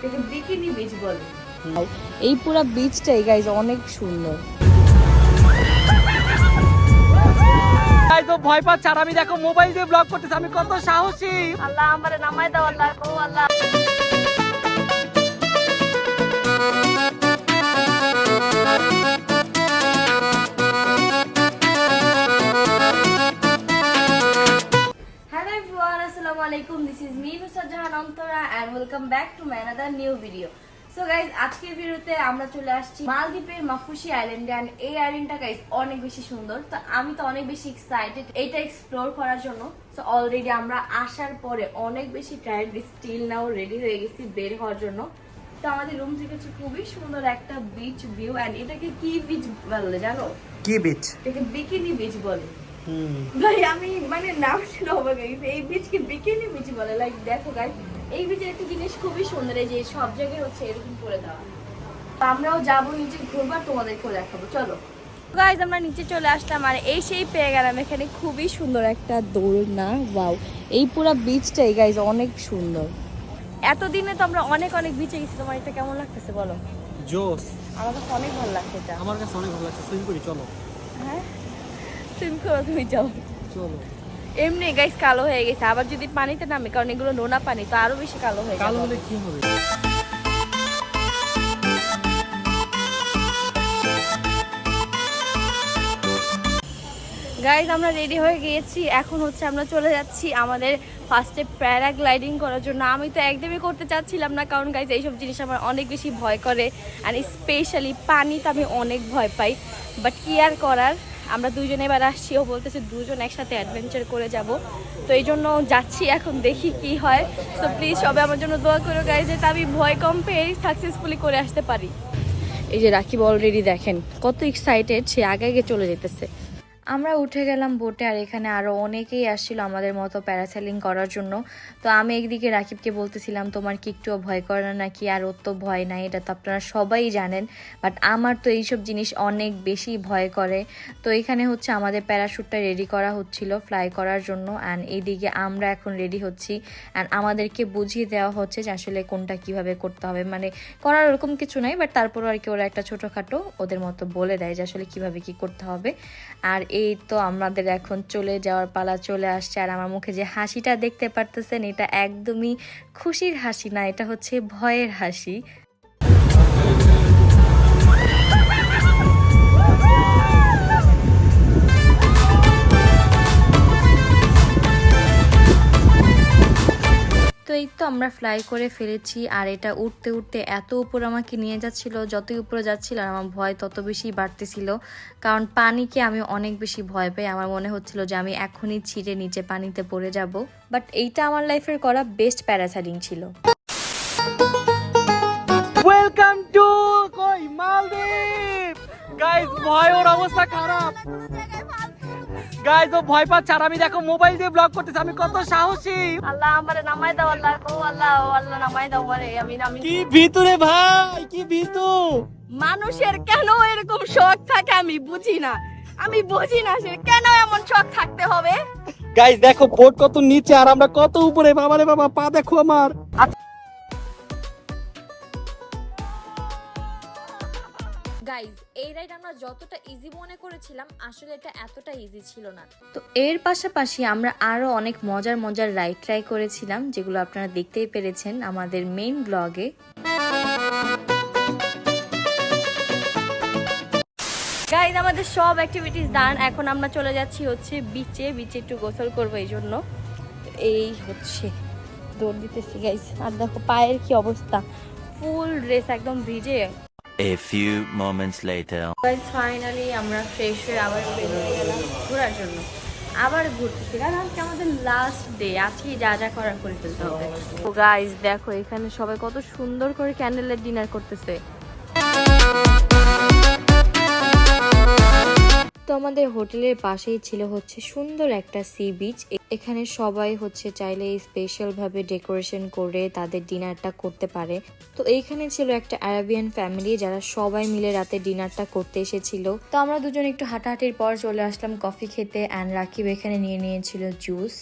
এটাকে bikini beach বলে। এই পুরো বিচটাই গাইজ অনেক সুন্দর। ও ভয় পাচ্ছে আর আমি দেখো মোবাইল দিয়ে ব্লগ করতেছি আমি কত সাহসী। আল্লাহ আমার নামাই দাও আল্লাহ আল্লাহ। আলাইকুম this is me Nusrat Jahan Antara and welcome back to my another new video so guys আজকের ভিডিওতে আমরা চলে আসছি মালদ্বীপের মাফুসি আইল্যান্ডে এন্ড এই আইল্যান্ডটা গাইজ অনেক বেশি সুন্দর। তো আমি তো অনেক বেশি এক্সাইটেড এটা এক্সপ্লোর করার জন্য। সো অলরেডি আমরা আসার পরে অনেক বেশি টায়ার্ড স্টিল নাও রেডি হয়ে গেছি বের হওয়ার জন্য। তো আমাদের রুম থেকে হচ্ছে খুবই সুন্দর একটা বিচ ভিউ অ্যান্ড এটাকে কি বিচ বলে জানো? কি বিচ এটাকে বিকিনি বিচ বলে। ভাই আমি মানে নাম শুনে অবাক হয়ে গেছি। এই বীজকে বিকিনি বীজ বলে। লাইক দেখো গাই এই বীজের একটা জিনিস খুবই সুন্দর এই যে সব জায়গায় হচ্ছে এরকম করে দেওয়া। আমরাও যাব নিচে ঘুরবার তোমাদেরকেও দেখাবো। চলো। গাইজ আমরা নিচে চলে আসলাম আর এই সেই পেয়ে গেলাম। এখানে খুবই সুন্দর একটা দোলনা। ওয়াও এই পুরো বিচটাই গাইজ অনেক সুন্দর। এতদিনে তো আমরা অনেক অনেক বিচে গেছি। তোমার এটা কেমন লাগতেছে বলো? জোস আমার কাছে অনেক ভালো লাগছে এটা। আমার কাছে অনেক ভালো লাগছে। সুইম করি চলো। হ্যাঁ? সিম করো তুমি যাও। চলো। এমনি গাইস কালো হয়ে গেছে আবার যদি পানিতে নামে কারণ এগুলো নোনা পানি তো আরও বেশি কালো হয়ে কালো যাবে। হলে কি হবে? গাইজ আমরা রেডি হয়ে গিয়েছি। এখন হচ্ছে আমরা চলে যাচ্ছি আমাদের ফার্স্টে প্যারাগ্লাইডিং করার জন্য। আমি তো একদমই করতে চাচ্ছিলাম না কারণ গাইজ এইসব জিনিস আমার অনেক বেশি ভয় করে। আর স্পেশালি পানিতে আমি অনেক ভয় পাই। বাট কি আর করার? আমরা দুজনে এবার আসছি, ও বলতেছে দুজন একসাথে অ্যাডভেঞ্চার করে যাব। তো এই জন্য যাচ্ছি এখন, দেখি কি হয়। তো প্লিজ সবাই আমার জন্য দোয়া করো গাই যাতে আমি ভয় কম পেয়ে সাকসেসফুলি করে আসতে পারি। এই যে রাকিব অলরেডি দেখেন, কত এক্সাইটেড সে আগে আগে চলে যেতেছে। আমরা উঠে গেলাম বোটে আর এখানে আরও অনেকেই আসছিল আমাদের মতো প্যারাসেলিং করার জন্য। তো আমি একদিকে রাকিবকে বলতেছিলাম, তোমার কি একটুও ভয় করে না নাকি? আর ওর তো ভয় নাই, এটা তো আপনারা সবাই জানেন। বাট আমার তো এইসব জিনিস অনেক বেশি ভয় করে। তো এখানে হচ্ছে আমাদের প্যারাশুটটা রেডি করা হচ্ছিল ফ্লাই করার জন্য। অ্যান্ড এইদিকে আমরা এখন রেডি হচ্ছি। অ্যান্ড আমাদেরকে বুঝিয়ে দেওয়া হচ্ছে যে আসলে কোনটা কীভাবে করতে হবে। মানে করার ওরকম কিছু নাই, বাট তারপরও আর কি ওরা একটা ছোটোখাটো ওদের মতো বলে দেয় যে আসলে কীভাবে কি করতে হবে। আর এই তো আমাদের এখন চলে যাওয়ার পালা চলে আসছে। আর আমার মুখে যে হাসিটা দেখতে পারতেছেন, এটা একদমই খুশির হাসি না, এটা হচ্ছে ভয়ের হাসি। আমরা ফ্লাই করে ফেলেছি আর এটা উঠতে উঠতে এত উপর আমাকে নিয়ে যাচ্ছিল, যতই উপরে যাচ্ছিল আমার ভয় তত বেশি বাড়তেছিল। কারণ পানিকে আমি অনেক বেশি ভয় পাই। আমার মনে হচ্ছিল যে আমি এখনই ছিঁড়ে নিচে পানিতে পড়ে যাব। বাট এইটা আমার লাইফের করা বেস্ট প্যারাসাইডিং ছিল। ওয়েলকাম টু কই? মালদ্বীপ! গাইজ ভয়, ওর অবস্থা খারাপ। গাইজ ও ভয় পাচ্ছে আর আমি দেখো মোবাইল দিয়ে ব্লগ করতেছি আমি কত সাহসী। আল্লাহ আমারে নামাই দাও আল্লাহ ও আল্লাহ ও আল্লাহ নামাই দাও আমারে আমি আমি কি ভিতরে ভাই কি ভিতু। মানুষের কেন এরকম শখ থাকে আমি বুঝি না। আমি বুঝি না সে কেন এমন শখ থাকতে হবে। গাইজ দেখো বোট কত নিচে আর আমরা কত উপরে বাবা রে বাবা পা দেখো আমার। গাইজ এই রাইড আমরা যতটা ইজি মনে করেছিলাম আসলে এটা এতটা ইজি ছিল না। তো এর পাশাপাশি আমরা আরও অনেক মজার মজার রাইড ট্রাই করেছিলাম যেগুলো আপনারা দেখতেই পেরেছেন আমাদের মেইন ব্লগে গাইজ আমাদের সব অ্যাক্টিভিটিস ডান এখন আমরা চলে যাচ্ছি হচ্ছে বিচে বিচে একটু গোসল করব এই জন্য। এই হচ্ছে দৌড় দিতেছি গাইজ আর দেখো পায়ের কি অবস্থা। ফুল ড্রেস একদম ভিজে। A few moments later. Guys finally আমরা ফ্রেশ হয়ে আবার বের হয়ে গেলাম ঘোরার জন্য। আবার ঘুরতেছি। কারণ আজকে আমাদের লাস্ট ডে আজকে যা যা করার করে ফেলতে হবে। তো গাইজ দেখো এখানে সবাই কত সুন্দর করে ক্যান্ডেলের ডিনার করতেছে। তো আমাদের হোটেলের পাশেই ছিল হচ্ছে সুন্দর একটা সি বিচ। এখানে সবাই হচ্ছে চাইলে স্পেশাল ভাবে ডেকোরেশন করে তাদের ডিনারটা করতে পারে। তো এইখানে ছিল একটা আরাবিয়ান ফ্যামিলি যারা সবাই মিলে রাতে ডিনারটা করতে এসেছিল। তো আমরা দুজন একটু হাঁটাহাঁটির পর চলে আসলাম কফি খেতে অ্যান্ড রাকিব এখানে নিয়ে নিয়েছিল juice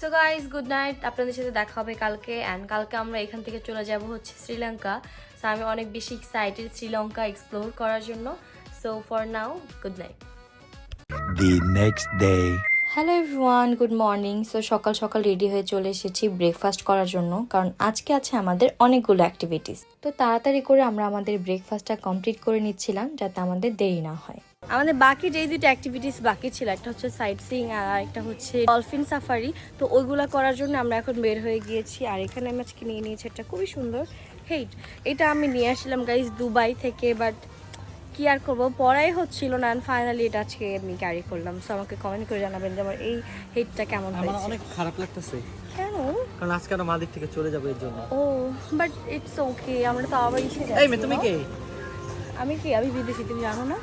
so guys good night আপনাদের সাথে দেখা হবে কালকে অ্যান্ড কালকে আমরা এখান থেকে চলে যাব হচ্ছে শ্রীলঙ্কা। সো আমি অনেক বেশি এক্সাইটেড শ্রীলঙ্কা এক্সপ্লোর করার জন্য। So for now good night The next day. Hello everyone good morning so সকাল সকাল রেডি হয়ে চলে এসেছি ব্রেকফাস্ট করার জন্য কারণ আজকে আছে আমাদের অনেকগুলো অ্যাক্টিভিটিস তো তাড়াতাড়ি করে আমরা আমাদের ব্রেকফাস্টটা কমপ্লিট করে নিচ্ছিলাম যাতে আমাদের দেরি না হয়। আমাদের বাকি যেই দুটো অ্যাক্টিভিটিস বাকি ছিল একটা হচ্ছে সাইট সিং আর একটা হচ্ছে ডলফিন সাফারি তো ওইগুলো করার জন্য আমরা এখন বের হয়ে গিয়েছি। আর এখানে আমি আজকে নিয়ে নিয়েছি একটা খুবই সুন্দর হেইট এটা আমি নিয়ে আসলাম গাইজ দুবাই থেকে বাট কি আর করব? পড়াই হচ্ছিল না ফাইনালি এটা আজকে আমি ক্যারি করলাম। সো আমাকে কমেন্ট করে জানাবেন যে আমার এই হেডটা কেমন আমার অনেক খারাপ লাগতেছে। কেন? কারণ আজকে আমরা মাদিক থেকে চলে যাব এর জন্য। ও বাট ইটস ওকে আমরা তো আবার এসে এই তুমি কে? আমি কি? আমি বিদেশি তুমি জানো না?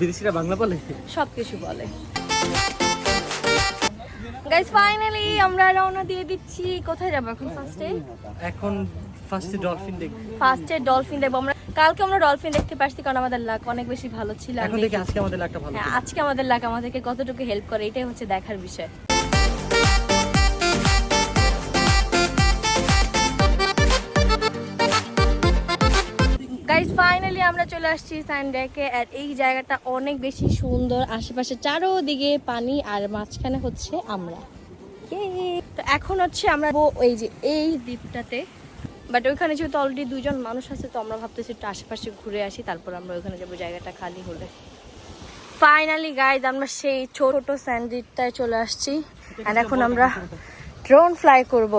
বিদেশিরা বাংলা বলে? সব কিছু বলে। গাইস ফাইনালি আমরা রওনা দিয়ে দিচ্ছি। কোথায় যাব এখন? ফার্স্টে এখন ফার্স্টে ডলফিন দেখব। ফার্স্টে ডলফিন দেখব। আমরা কালকে আমরা ডলফিন দেখতে পারছি কারণ আমাদের লাক অনেক বেশি ভালো ছিল এখন দেখি আজকে আমাদের একটা ভালো হ্যাঁ, আজকে আমাদের লাক আমাদেরকে কতটুকু হেল্প করে এটাই হচ্ছে দেখার বিষয়। গাইজ ফাইনালি আমরা চলে আসছি সানডেকে আর এই জায়গাটা অনেক বেশি সুন্দর আশেপাশে চারোদিকে পানি আর মাঝখানে হচ্ছে আমরা! তো এখন হচ্ছে আমরা ওই যে এই দ্বীপটাতে। বাট ওইখানে যেহেতু অলরেডি দুজন মানুষ আছে, তো আমরা ভাবতেছি একটু আশেপাশে ঘুরে আসি, তারপর আমরা ওইখানে যাব জায়গাটা খালি হলে। ফাইনালি গাইজ আমরা সেই ছোট স্যান্ডউইচটায় চলে আসছি। আর এখন আমরা ড্রোন ফ্লাই করব।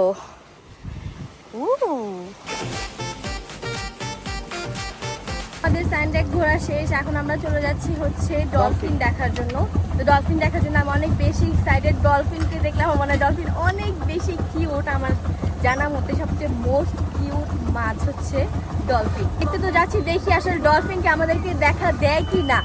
আমাদের স্যান্ডেক ঘোরা শেষ, এখন আমরা চলে যাচ্ছি হচ্ছে ডলফিন দেখার জন্য। তো ডলফিন দেখার জন্য আমি অনেক বেশি এক্সাইটেড ডলফিনকে দেখলাম মনে ডলফিন অনেক বেশি কিউট আমার জানা মতে সবচেয়ে মোস্ট কিউট মাছ হচ্ছে ডলফিন দেখতে তো যাচ্ছি, দেখি আসলে ডলফিনকে আমাদেরকে দেখা দেয় কি না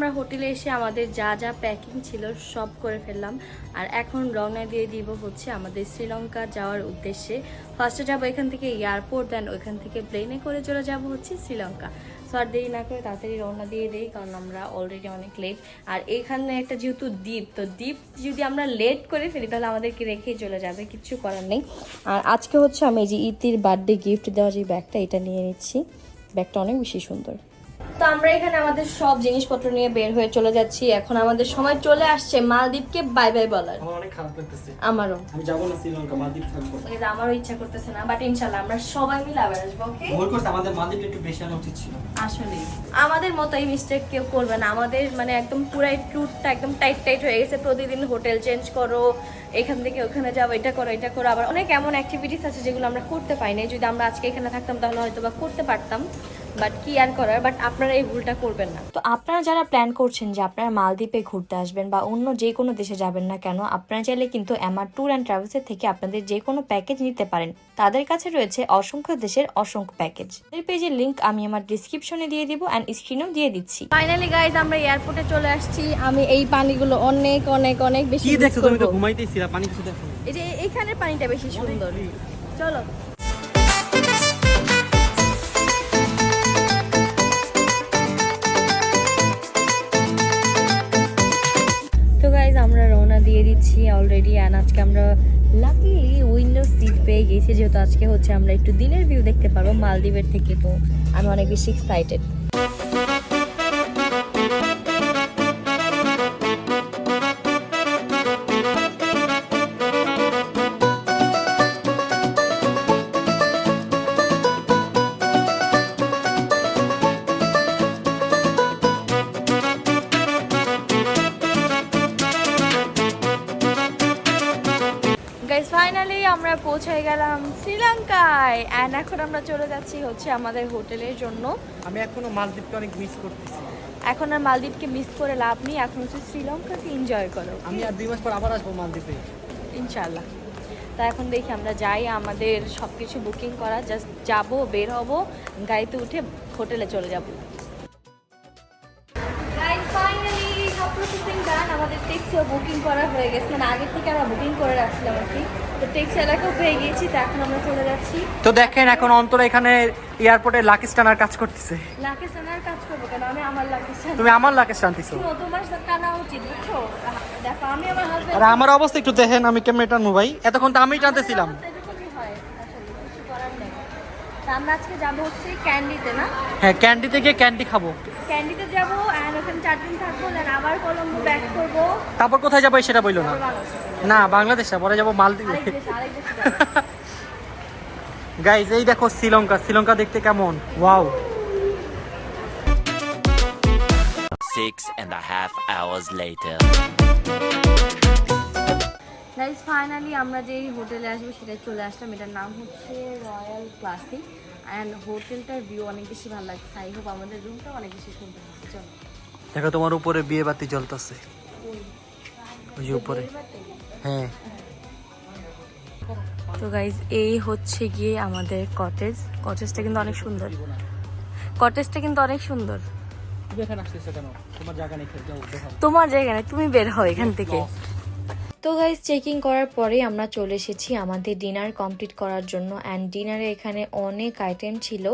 আমরা হোটেলে এসে আমাদের যা যা প্যাকিং ছিল সব করে ফেললাম। আর এখন রওনা দিয়ে দিব হচ্ছে আমাদের শ্রীলঙ্কা যাওয়ার উদ্দেশ্যে। ফার্স্টে যাব এখান থেকে এয়ারপোর্ট দেন ওইখান থেকে প্লেনে করে চলে যাব হচ্ছে শ্রীলঙ্কা। সো আর দেরি না করে তাড়াতাড়ি রওনা দিয়ে দিই, কারণ আমরা অলরেডি অনেক লেট আর এখানে একটা যেহেতু দ্বীপ, তো দ্বীপ যদি আমরা লেট করে ফেলি, তাহলে আমাদেরকে রেখেই চলে যাবে, কিচ্ছু করার নেই। আর আজকে হচ্ছে আমি এই যে ইতির বার্থডে গিফট দেওয়া যে ব্যাগটা এটা নিয়ে নিচ্ছি। ব্যাগটা অনেক বেশি সুন্দর। তো আমরা এখানে আমাদের সব জিনিসপত্র নিয়ে বের হয়ে চলে যাচ্ছি। এখন আমাদের সময় চলে আসছে। মালদ্বীপকে বাই বাই বলার। আমার অনেক খারাপ লাগতেছে। আমারও। আমি যাব না শ্রীলঙ্কা মালদ্বীপ থাকব। যে আমারও ইচ্ছা করতেছে না বাট ইনশাল্লাহ আমরা সবাই মিলে আবার আসব ওকে ভুল করছে আমাদের মালদ্বীপ একটু বেশি আনা উচিত ছিল। আসলে। আমাদের মতো এই মিস্টেক কেউ করবে না। আমাদের মানে একদম পুরাই ট্যুরটা একদম টাইট টাইট হয়ে গেছে। প্রতিদিন হোটেল চেঞ্জ করো এখান থেকে ওখানে যাও এটা করো এটা করো। আবার অনেক এমন অ্যাক্টিভিটিস আছে যেগুলো আমরা করতে পাই না যদি আমরা আজকে এখানে থাকতাম তাহলে হয়তো বা করতে পারতাম। বাট কি আর করার বাট আপনারা এই ভুলটা করবেন না। তো আপনারা যারা প্ল্যান করছেন যে আপনারা মালদ্বীপে ঘুরতে আসবেন বা অন্য যে কোনো দেশে যাবেন না কেন আপনারা চাইলে কিন্তু আমার ট্যুর অ্যান্ড ট্রাভেলসের থেকে আপনাদের যে কোনো প্যাকেজ নিতে পারেন। তাদের কাছে রয়েছে অসংখ্য দেশের অসংখ্য প্যাকেজ এর পেজের লিংক আমি আমার ডিসক্রিপশনে দিয়ে দিব অ্যান্ড স্ক্রিনেও দিয়ে দিচ্ছি। ফাইনালি গাইজ আমরা এয়ারপোর্টে চলে আসছি। আমি এই পানিগুলো অনেক অনেক অনেক বেশি কি দেখছ? তুমি তো ঘুমাইতেছিলা পানি কিছু দেখো। এই যে এইখানের পানিটা বেশি সুন্দর। চলো। অলরেডি অ্যান্ড আজকে আমরা লাকিলি উইন্ডো সিট পেয়ে গেছি, যেহেতু আজকে হচ্ছে আমরা একটু দিনের ভিউ দেখতে পারব মালদ্বীপের থেকে, তো আমি অনেক বেশি এক্সাইটেড গেলাম শ্রীলঙ্কায়। অ্যান্ড এখন আমরা চলে যাচ্ছি হচ্ছে আমাদের হোটেলের জন্য। আমি এখনও মালদ্বীপকে অনেক মিস করতেছি। এখন আর মালদ্বীপকে মিস করে লাভ নেই এখন হচ্ছে শ্রীলঙ্কাকে এনজয় করো। আমি আর দুই মাস পর আবার আসব মালদ্বীপে। ইনশাল্লাহ তা এখন দেখি আমরা যাই আমাদের সব কিছু বুকিং করা জাস্ট যাব বের হব গাড়িতে উঠে হোটেলে চলে যাব। প্রসেসিং ডান আমাদের ট্যাক্সিও বুকিং করা হয়ে গেছে। মানে আগে থেকে আমরা বুকিং করে রাখছিলাম আর কি। তো এলাকাও পেয়ে গিয়েছি তো এখন আমরা চলে যাচ্ছি। তো দেখেন এখন অন্তরা এখানে এয়ারপোর্টে লাকি স্টানার কাজ করতেছে। লাকে সানার কাজ করব কেন? আমি আমার লাকে তুমি আমার লাকি টানতেছো শুনো, তোমার টানা উচিত বুঝছ? দেখো আমি আমার আর আমার অবস্থা একটু দেখেন আমি কেমন টানবো ভাই? এতক্ষণ তো আমি টানতেছিলাম। আমরা আজকে যাব হচ্ছে ক্যান্ডিতে না? হ্যাঁ ক্যান্ডি থেকে ক্যান্ডি খাব। ক্যান্ডিতে যাব অ্যান্ড ওখানে চার দিন থাকব দেন আবার কলম্বো ব্যাক করব। তারপর কোথায় যাব সেটা বলল না। না বাংলাদেশ পরে যাব মালদ্বীপে। গাইজ এই দেখো শ্রীলঙ্কা শ্রীলঙ্কা দেখতে কেমন? Wow Six and a half hours later. Guys finally আমরা যেই হোটেলে আসব সেটা চলে আসলাম। এটার নাম হচ্ছে রয়্যাল ক্লাসিক অ্যান্ড হোটেলটার ভিউ অনেক বেশি ভালো লাগছে। আই হোপ আমাদের রুমটাও অনেক বেশি সুন্দর হচ্ছে। চলো। দেখো তোমার উপরে বিয়ে বাতি জ্বলতেছে। ওই। যে উপরে। হ্যাঁ। তো গাইজ এই হচ্ছে গিয়ে আমাদের কটেজ কটেজটা কিন্তু অনেক সুন্দর। কটেজটা কিন্তু অনেক সুন্দর। তুমি এখানে আসতেছো কেন? তোমার জায়গা নেই তোমার জায়গা নেই তুমি বের হও এখান থেকে। তো গাইজ চেকিং করার পরেই আমরা চলে এসেছি আমাদের ডিনার কমপ্লিট করার জন্য অ্যান্ড ডিনারে এখানে অনেক আইটেম ছিল।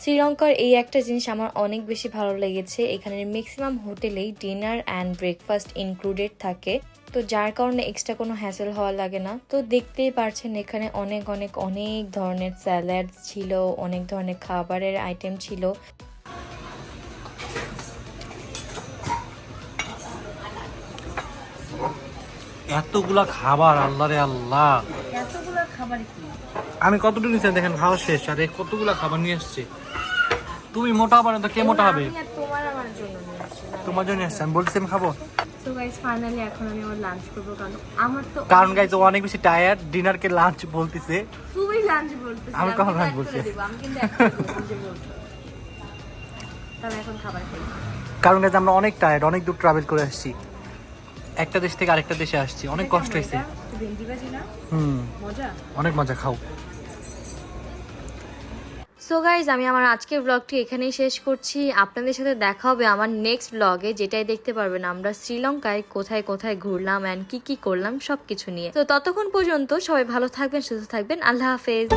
শ্রীলঙ্কার এই একটা জিনিস আমার অনেক বেশি ভালো লেগেছে। এখানে ম্যাক্সিমাম হোটেলেই ডিনার অ্যান্ড ব্রেকফাস্ট ইনক্লুডেড থাকে। তো যার কারণে এক্সট্রা কোনো হ্যাসেল হওয়া লাগে না। তো দেখতেই পারছেন এখানে অনেক অনেক অনেক ধরনের স্যালাড ছিল, অনেক ধরনের খাবারের আইটেম ছিল। এতগুলা খাবার আল্লাহ রে আল্লাহ। এতগুলো খাবার কি? আমি কতটুকু নিচ্ছি দেখেন খাওয়া শেষ আর এই কতগুলা খাবার নিয়ে এসছে। তুমি মোটা হবে না তো কে মোটা হবে? তোমার জন্য এসছে আমি বলছি আমি খাব। কারণ গাইজ অনেক বেশি টায়ার্ড ডিনারকে লাঞ্চ বলতেছে। লাঞ্চ আমি কখন বলছি? কারণ গাইজ আমরা অনেক টায়ার্ড অনেক দূর ট্রাভেল করে আসছি। একটা দেশ থেকে আরেকটা দেশে আসছি। অনেক কষ্ট হয়েছে। হুম। মজা? অনেক মজা খাও। সো গাইজ আমি আমার আজকের ব্লগটি এখানেই শেষ করছি। আপনাদের সাথে দেখা হবে আমার নেক্সট ব্লগে যেটাই দেখতে পারবেন আমরা শ্রীলঙ্কায় কোথায় কোথায় ঘুরলাম অ্যান্ড কি কি করলাম সব কিছু নিয়ে। তো ততক্ষণ পর্যন্ত সবাই ভালো থাকবেন সুস্থ থাকবেন। আল্লাহ হাফেজ।